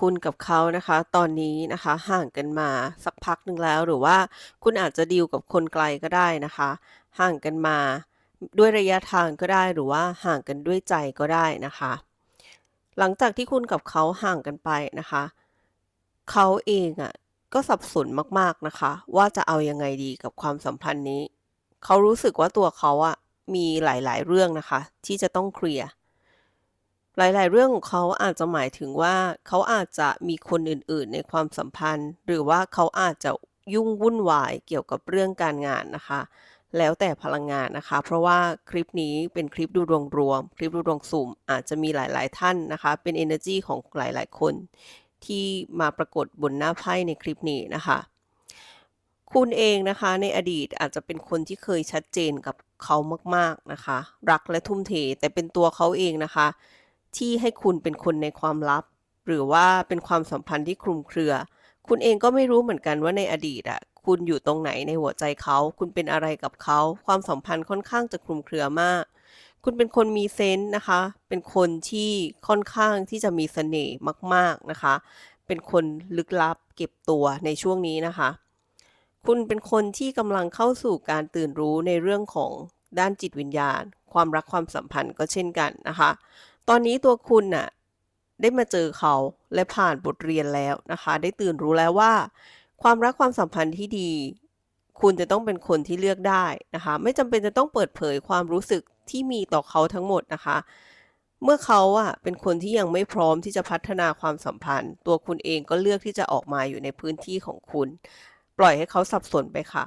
คุณกับเขานะคะ ตอนนี้นะคะ ห่างกันมาสักพักหนึ่งแล้ว หรือว่าคุณอาจจะดีลกับคนไกลก็ได้นะคะ ห่างกันมาด้วยระยะทางก็ได้หรือว่าห่างกันด้วยใจก็ได้นะคะ หลังจากที่คุณกับเขาห่างกันไปนะคะ เขาเองอะก็สับสนมากๆนะคะ ว่าจะเอายังไงดีกับความสัมพันธ์นี้ เขารู้สึกว่าตัวเขาอะมีหลายๆ เรื่องนะคะ ที่จะต้องเคลียร์ หลาย ๆ เรื่องของเขาอาจจะหมายถึงว่าเขาอาจจะมีคนอื่น ๆ ในความสัมพันธ์ หรือว่าเขาอาจจะยุ่งวุ่นวายเกี่ยวกับเรื่องการงานนะคะ แล้วแต่พลังงานนะคะ เพราะว่าคลิปนี้เป็นคลิปดูดวงรวม คลิปดูดวงสุ่มอาจจะมีหลาย ๆ ท่านนะคะ เป็นเอเนอร์จีของหลาย ๆ คน ที่มาปรากฏบนหน้าไพ่ในคลิปนี้นะคะ คุณเองนะคะในอดีตอาจจะเป็นคนที่เคยชัดเจนกับเขามาก ๆ นะคะ รักและทุ่มเทแต่เป็นตัวเขาเองนะคะ ที่ให้คุณเป็นคนในความลับ หรือว่าเป็นความสัมพันธ์ที่คลุมเครือ คุณเองก็ไม่รู้เหมือนกันว่าในอดีตอะคุณอยู่ตรงไหนในหัวใจเขา คุณเป็นอะไรกับเขา ความสัมพันธ์ค่อนข้างจะคลุมเครือมาก คุณเป็นคนมีเซนส์นะคะ เป็นคนที่ค่อนข้างที่จะมีเสน่ห์มาก ๆนะคะ เป็นคนลึกลับเก็บตัวในช่วงนี้นะคะ คุณเป็นคนที่กำลังเข้าสู่การตื่นรู้ในเรื่องของด้านจิตวิญญาณ ความรักความสัมพันธ์ก็เช่นกันนะคะ ตอนนี้ตัวคุณน่ะได้มาเจอเขาและผ่านบทเรียนแล้วนะคะ ได้ตื่นรู้แล้วว่า ความรักความสัมพันธ์ที่ดี คุณจะต้องเป็นคนที่เลือกได้นะคะ ไม่จำเป็นจะต้องเปิดเผยความรู้สึกที่มีต่อเขาทั้งหมดนะคะ เมื่อเขาอะเป็นคนที่ยังไม่พร้อมที่จะพัฒนาความสัมพันธ์ ตัวคุณเองก็เลือกที่จะออกมาอยู่ในพื้นที่ของคุณ ปล่อยให้เขาสับสนไปค่ะ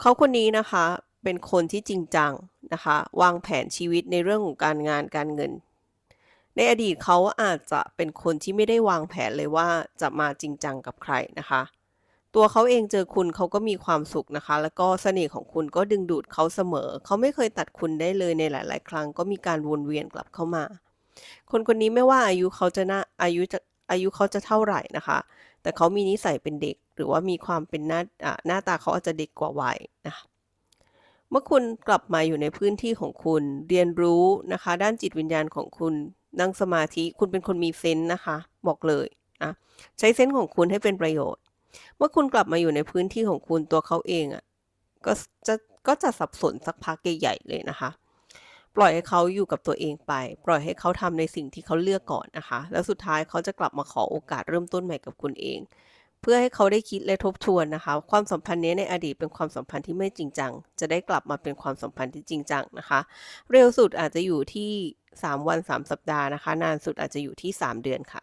เขาคนนี้นะคะเป็นคนที่จริงจัง นะคะ วางแผนชีวิตในเรื่องของการงานการเงิน ในอดีตเขาอาจจะเป็นคนที่ไม่ได้วางแผนเลยว่าจะมาจริงจังกับใครนะคะ ตัวเขาเองเจอคุณเขาก็มีความสุขนะคะ แล้วก็เสน่ห์ของคุณก็ดึงดูดเขาเสมอ เขาไม่เคยตัดคุณได้เลยในหลาย ๆ ครั้ง ก็มีการวนเวียนกลับเข้ามา คนคนนี้ไม่ว่าอายุเขาจะน่าอายุจะอายุเขาจะเท่าไหร่นะคะ แต่เขามีนิสัยเป็นเด็ก หรือว่ามีความเป็นหน้าอ่าหน้าตาเขาอาจจะเด็กกว่าวัยนะคะ เมื่อคุณกลับมาอยู่ในพื้นที่ของคุณ เรียนรู้นะคะ ด้านจิตวิญญาณของคุณนั่งสมาธิคุณเป็นคนมีเซนส์นะคะ บอกเลยนะใช้เซนส์ของคุณให้เป็นประโยชน์ เมื่อคุณกลับมาอยู่ในพื้นที่ของคุณตัวเขาเองอะ่ะก็จะก็จะสับสนสักพักใหญ่ๆเลยนะคะ ปล่อยให้เขาอยู่กับตัวเองไป ปล่อยให้เขาทำในสิ่งที่เขาเลือกก่อนนะคะ แล้วสุดท้ายเขาจะกลับมาขอโอกาสเริ่มต้นใหม่กับคุณเอง เพื่อให้เขาได้คิดและทบทวนนะคะ ความสัมพันธ์นี้ในอดีตเป็นความสัมพันธ์ที่ไม่จริงจัง จะได้กลับมาเป็นความสัมพันธ์ที่จริงจังนะคะ เร็วสุดอาจจะอยู่ที่ 3 วัน 3 สัปดาห์นะคะ นานสุดอาจจะอยู่ที่ 3 เดือนค่ะ